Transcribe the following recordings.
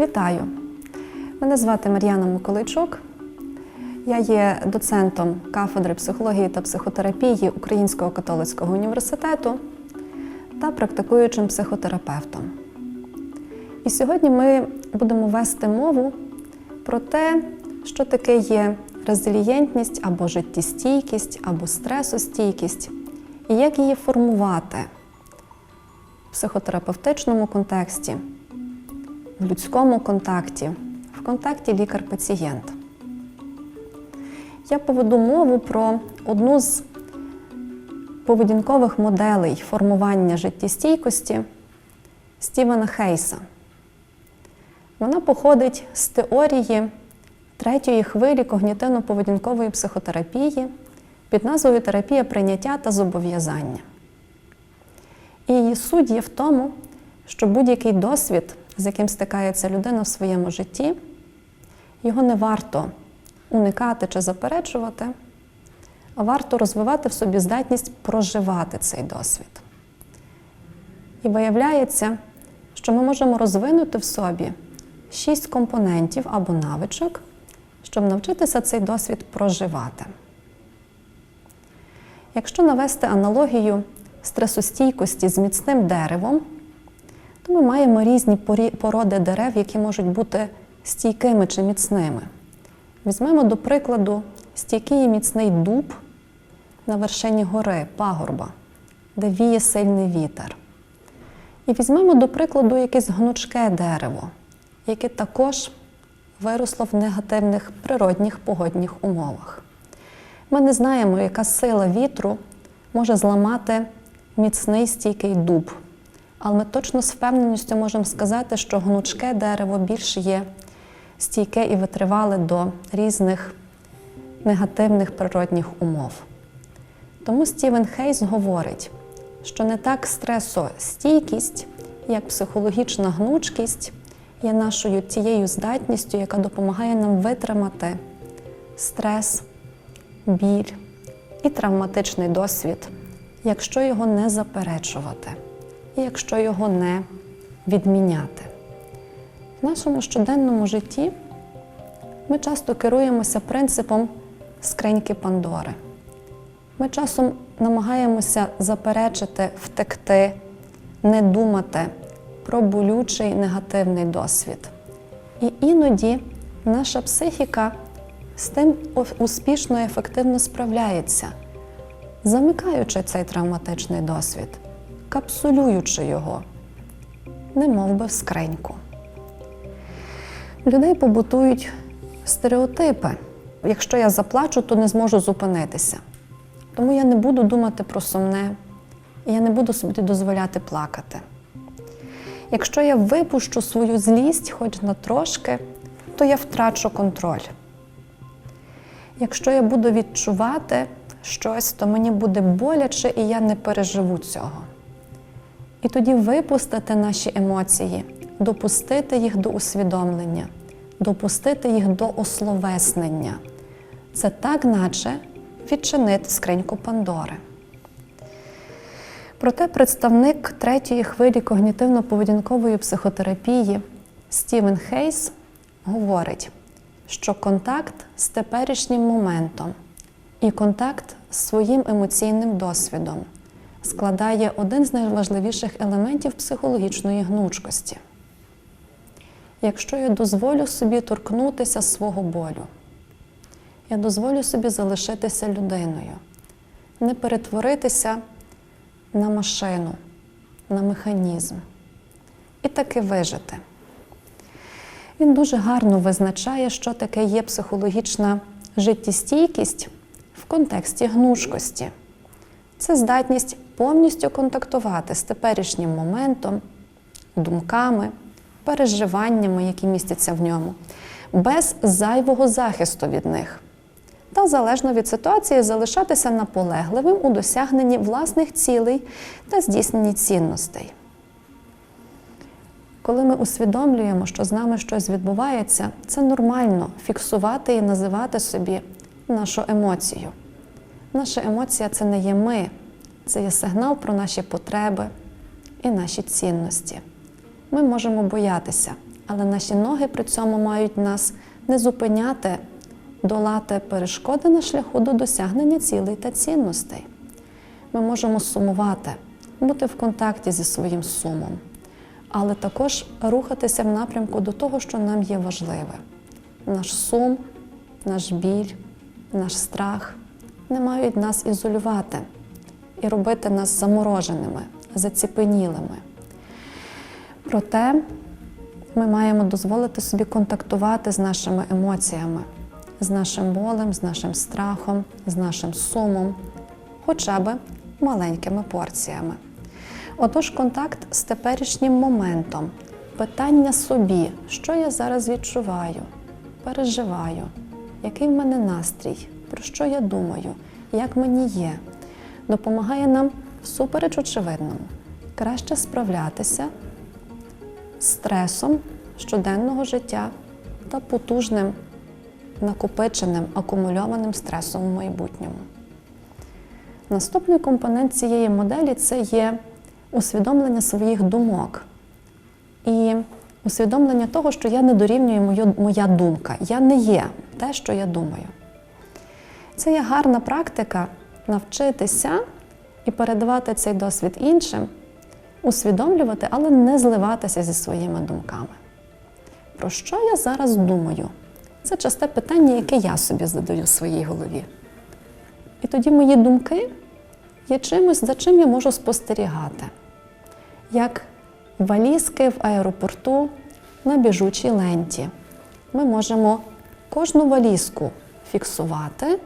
Вітаю! Мене звати Мар'яна Миколайчук. Я є доцентом кафедри психології та психотерапії Українського католицького університету та практикуючим психотерапевтом. І сьогодні ми будемо вести мову про те, що таке є резилієнтність або життєстійкість, або стресостійкість, і як її формувати в психотерапевтичному контексті, в людському контакті, в контакті лікар-пацієнт. Я поведу мову про одну з поведінкових моделей формування життєстійкості Стівена Хейса. Вона походить з теорії третьої хвилі когнітивно-поведінкової психотерапії під назвою терапія прийняття та зобов'язання. І її суть є в тому, що будь-який досвід, з яким стикається людина в своєму житті, його не варто уникати чи заперечувати, а варто розвивати в собі здатність проживати цей досвід. І виявляється, що ми можемо розвинути в собі шість компонентів або навичок, щоб навчитися цей досвід проживати. Якщо навести аналогію стресостійкості з міцним деревом, ми маємо різні породи дерев, які можуть бути стійкими чи міцними. Візьмемо, до прикладу, стійкий і міцний дуб на вершині гори, пагорба, де віє сильний вітер. І візьмемо, до прикладу, якесь гнучке дерево, яке також виросло в негативних природних погодних умовах. Ми не знаємо, яка сила вітру може зламати міцний стійкий дуб. Але ми точно з впевненістю можемо сказати, що гнучке дерево більш є стійке і витривале до різних негативних природних умов. Тому Стівен Хейс говорить, що не так стресостійкість, як психологічна гнучкість є нашою тією здатністю, яка допомагає нам витримати стрес, біль і травматичний досвід, якщо його не заперечувати якщо його не відміняти. В нашому щоденному житті ми часто керуємося принципом скриньки Пандори. Ми часом намагаємося заперечити, втекти, не думати про болючий негативний досвід. І іноді наша психіка з тим успішно і ефективно справляється, замикаючи цей травматичний досвід, капсулюючи його, не мов би в скриньку. Людей побутують стереотипи. Якщо я заплачу, то не зможу зупинитися. Тому я не буду думати про сумне, і я не буду собі дозволяти плакати. Якщо я випущу свою злість хоч на трошки, то я втрачу контроль. Якщо я буду відчувати щось, то мені буде боляче і я не переживу цього. І тоді випустити наші емоції, допустити їх до усвідомлення, допустити їх до ословеснення. Це так, наче відчинити скриньку Пандори. Проте представник третьої хвилі когнітивно-поведінкової психотерапії Стівен Хейс говорить, що контакт з теперішнім моментом і контакт з своїм емоційним досвідом складає один з найважливіших елементів психологічної гнучкості. Якщо я дозволю собі торкнутися свого болю, я дозволю собі залишитися людиною, не перетворитися на машину, на механізм і таки вижити. Він дуже гарно визначає, що таке є психологічна життєстійкість в контексті гнучкості. Це здатність повністю контактувати з теперішнім моментом, думками, переживаннями, які містяться в ньому, без зайвого захисту від них. Та залежно від ситуації залишатися наполегливим у досягненні власних цілей та здійсненні цінностей. Коли ми усвідомлюємо, що з нами щось відбувається, це нормально фіксувати і називати собі нашу емоцію. Наша емоція це не є ми, це є сигнал про наші потреби і наші цінності. Ми можемо боятися, Але наші ноги при цьому мають нас не зупиняти, долати перешкоди на шляху до досягнення цілей та цінностей. Ми можемо сумувати, бути в контакті зі своїм сумом, але також рухатися в напрямку до того, що нам є важливе. Наш сум, наш біль, наш страх не мають нас ізолювати і робити нас замороженими, заціпенілими. Проте ми маємо дозволити собі контактувати з нашими емоціями, з нашим болем, з нашим страхом, з нашим сумом, хоча б маленькими порціями. Отож, контакт з теперішнім моментом, питання собі, що я зараз відчуваю, переживаю, який в мене настрій, про що я думаю, як мені є, допомагає нам всупереч очевидному краще справлятися стресом щоденного життя та потужним накопиченим акумульованим стресом в майбутньому. Наступний компонент цієї моделі це є усвідомлення своїх думок і усвідомлення того, що я не дорівнюю моя думка. Я не є те, що я думаю. Це є гарна практика навчитися і передавати цей досвід іншим, усвідомлювати, але не зливатися зі своїми думками. Про що я зараз думаю? Це часте питання, яке я собі задаю в своїй голові. І тоді мої думки є чимось, за чим я можу спостерігати. Як валізки в аеропорту на біжучій ленті. Ми можемо кожну валізку фіксувати,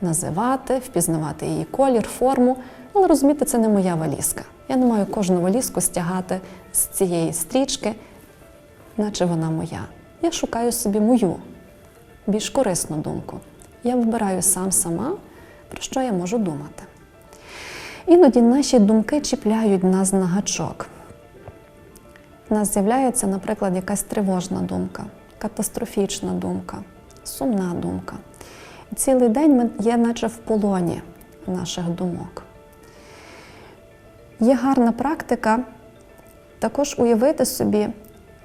називати, впізнавати її колір, форму, але розуміти, це не моя валізка. Я не маю кожну валізку стягати з цієї стрічки, наче вона моя. Я шукаю собі мою більш корисну думку. Я вибираю сам сама, про що я можу думати. Іноді наші думки чіпляють нас на гачок. У нас з'являється, наприклад, якась тривожна думка, катастрофічна думка, сумна думка. Цілий день ми є, наче в полоні наших думок. Є гарна практика також уявити собі,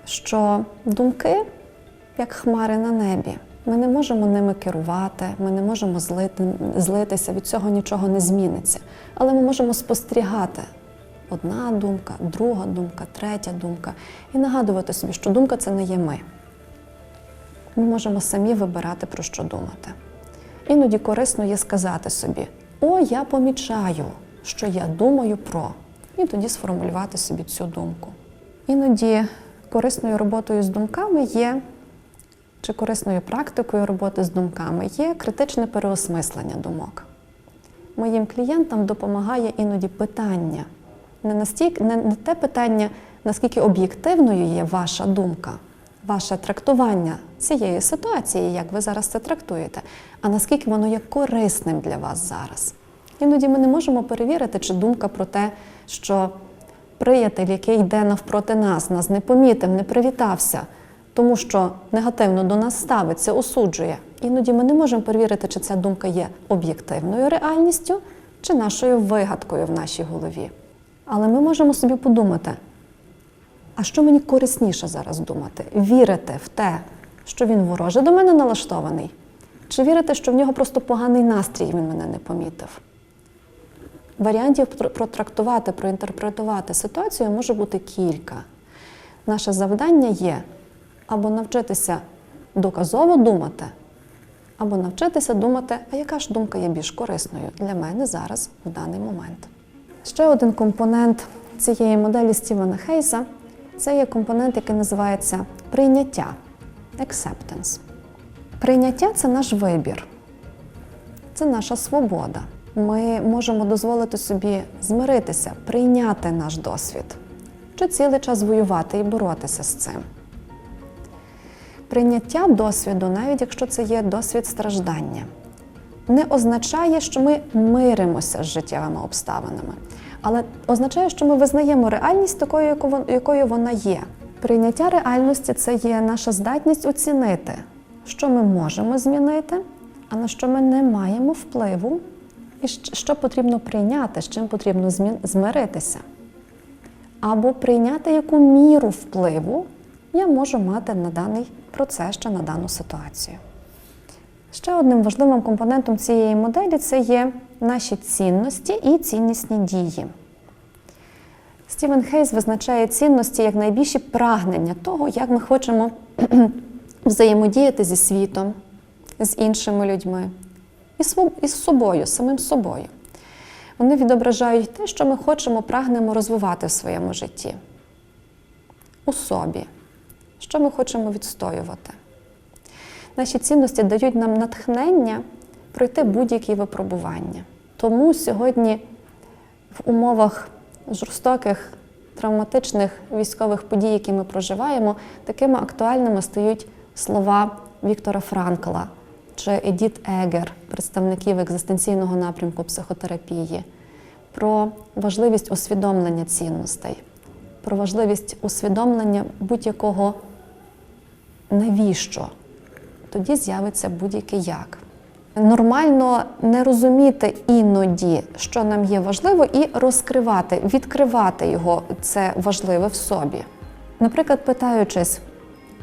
що думки, як хмари на небі, ми не можемо ними керувати, ми не можемо злити, злитися, від цього нічого не зміниться. Але ми можемо спостерігати одна думка, друга думка, третя думка, і нагадувати собі, що думка це не є ми. Ми можемо самі вибирати, про що думати. Іноді корисно є сказати собі: О, я помічаю, що я думаю про, і тоді сформулювати собі цю думку. Іноді корисною роботою з думками є, чи корисною практикою роботи з думками є критичне переосмислення думок. Моїм клієнтам допомагає іноді питання. Не, настільки, не, не те питання, наскільки об'єктивною є ваша думка, ваше трактування цієї ситуації, як ви зараз це трактуєте, а наскільки воно є корисним для вас зараз. Іноді ми не можемо перевірити, чи думка про те, що приятель, який йде навпроти нас, нас не помітив, не привітався, тому що негативно до нас ставиться, осуджує. Іноді ми не можемо перевірити, чи ця думка є об'єктивною реальністю, чи нашою вигадкою в нашій голові. Але ми можемо собі подумати, а що мені корисніше зараз думати? Вірити в те, що він вороже до мене налаштований, чи вірити, що в нього просто поганий настрій, він мене не помітив? Варіантів протрактувати, проінтерпретувати ситуацію може бути кілька. Наше завдання є або навчитися доказово думати, або навчитися думати, а яка ж думка є більш корисною для мене зараз в даний момент. Ще один компонент цієї моделі Стівена Хейса це є компонент, який називається прийняття acceptance. Прийняття це наш вибір, це наша свобода. Ми можемо дозволити собі змиритися, прийняти наш досвід, чи цілий час воювати і боротися з цим. Прийняття досвіду, навіть якщо це є досвід страждання, не означає, що ми миримося з життєвими обставинами, але означає, що ми визнаємо реальність такою, якою вона є. Прийняття реальності це є наша здатність оцінити, що ми можемо змінити, а на що ми не маємо впливу, і що потрібно прийняти, з чим потрібно змиритися. Або прийняти яку міру впливу я можу мати на даний процес чи на дану ситуацію. Ще одним важливим компонентом цієї моделі це є наші цінності і ціннісні дії. Стівен Хейс визначає цінності як найбільші прагнення того, як ми хочемо взаємодіяти зі світом, з іншими людьми і з собою, самим собою. Вони відображають те, що ми хочемо, прагнемо розвивати в своєму житті, у собі, що ми хочемо відстоювати. Наші цінності дають нам натхнення пройти будь-які випробування. Тому сьогодні в умовах жорстоких, травматичних військових подій, які ми проживаємо, такими актуальними стають слова Віктора Франкла чи Едіт Егер, представників екзистенційного напрямку психотерапії, про важливість усвідомлення цінностей, про важливість усвідомлення будь-якого навіщо тоді з'явиться будь-який як. Нормально не розуміти іноді, що нам є важливо, і розкривати, відкривати його це важливе в собі. Наприклад, питаючись,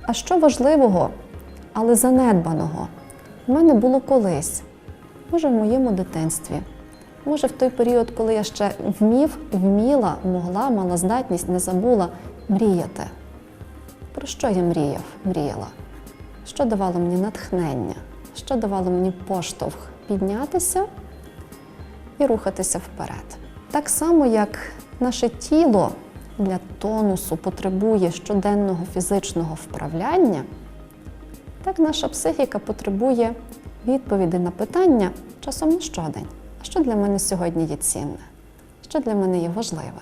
а що важливого, але занедбаного в мене було колись, може, в моєму дитинстві, може, в той період, коли я ще вмів, вміла, могла, мала здатність, не забула мріяти. Про що я мріяв, мріяла? Що давало мені натхнення, що давало мені поштовх піднятися і рухатися вперед. Так само, як наше тіло для тонусу потребує щоденного фізичного вправляння, так наша психіка потребує відповіді на питання часом не щодень. Що для мене сьогодні є цінне? Що для мене є важливе?